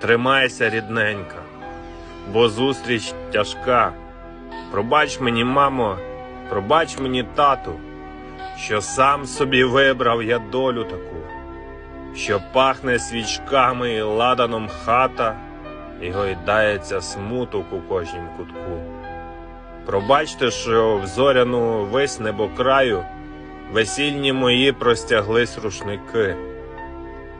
тримайся, рідненька, бо зустріч тяжка. Пробач мені, мамо, пробач мені, тату, що сам собі вибрав я долю таку, що пахне свічками і ладаном хата, і гойдається смуток у кожнім кутку. Пробачте, що в зоряну вись небокраю весільні мої простяглись рушники,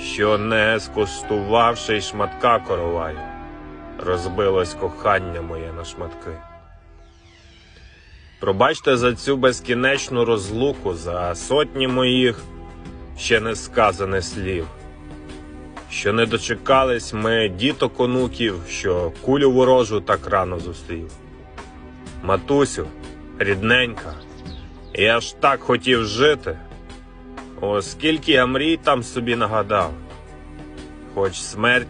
що не скуштувавши й шматка короваю, розбилось кохання моє на шматки. Пробачте за цю безкінечну розлуку, за сотні моїх ще не сказаних слів, що не дочекались ми діток онуків, що кулю ворожу так рано зустрів. Матусю, рідненька, я ж так хотів жити, оскільки я мрій там собі нагадав, хоч смерть